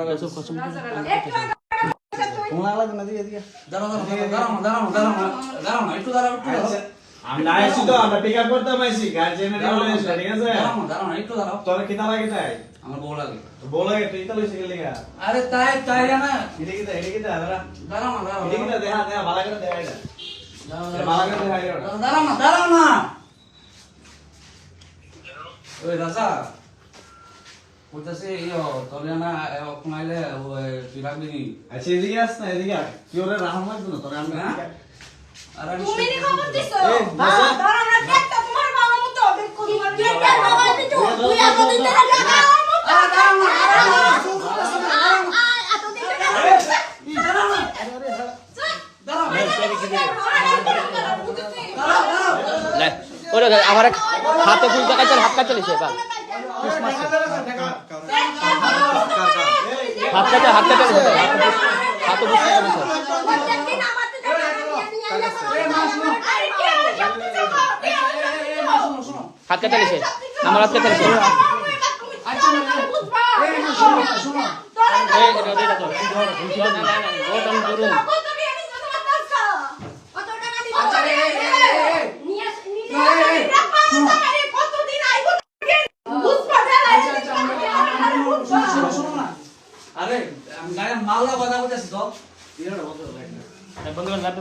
লাগা সব কসম তোমার লাগবে না দিকে দিকে দাঁড়াও দাঁড়াও দাঁড়াও দাঁড়াও দাঁড়াও দাঁড়াও না একটু দাঁড়াও একটু আমরা আইছি তো আমরা পিক আপ করতে পাইছি গার্জিয়ানের দাঁড়াও ঠিক আছে? দাঁড়াও না, দাঁড়াও একটু দাঁড়াও। তোর কি তারা কি তাই আমার বউ লাগে। বলে তুই তো লইছিস লিগা আরে তাই তাই না। এটা কি তাই এটা কি তাই দাঁড়া। দাঁড়াও না দাঁড়াও এটা কি দেখা দেখা ভালো করে দেখা এটা। ভালো করে দেখা এটা। দাঁড়াও, দাঁড়াও না দাঁড়াও না। ওই রাজা বলতেছে ইয়ো তোলে না কমাইলে তুই রাখবি নি আচ্ছা এদিকে আস না এদিকে আয় কি ওরে রাহাম লাগবে না তোরে আমরা হ্যাঁ? আর তুমি নি খবর দিছো হ্যাঁ তোমার বাবা মতো বাবা দিছো তুই না আমার হাতে ফুল টাকা চল হাত কাটে লিছে এবার হাত কাটে হাত বুঝতে শোনো শোনো হাত কাটে লিছে আমার হাত কাটে লিছে আচ্ছা না এই মা শোনো শোনো এই এটা এটা তো না না না ওটা আমি করুন আচ্ছা এই এই এই এই আচ্ছা আচ্ছা আমরা শোনো শোনো শোনো না আরে গায়ে মালদা কথা বলতেছি তো বন্ধ লাভ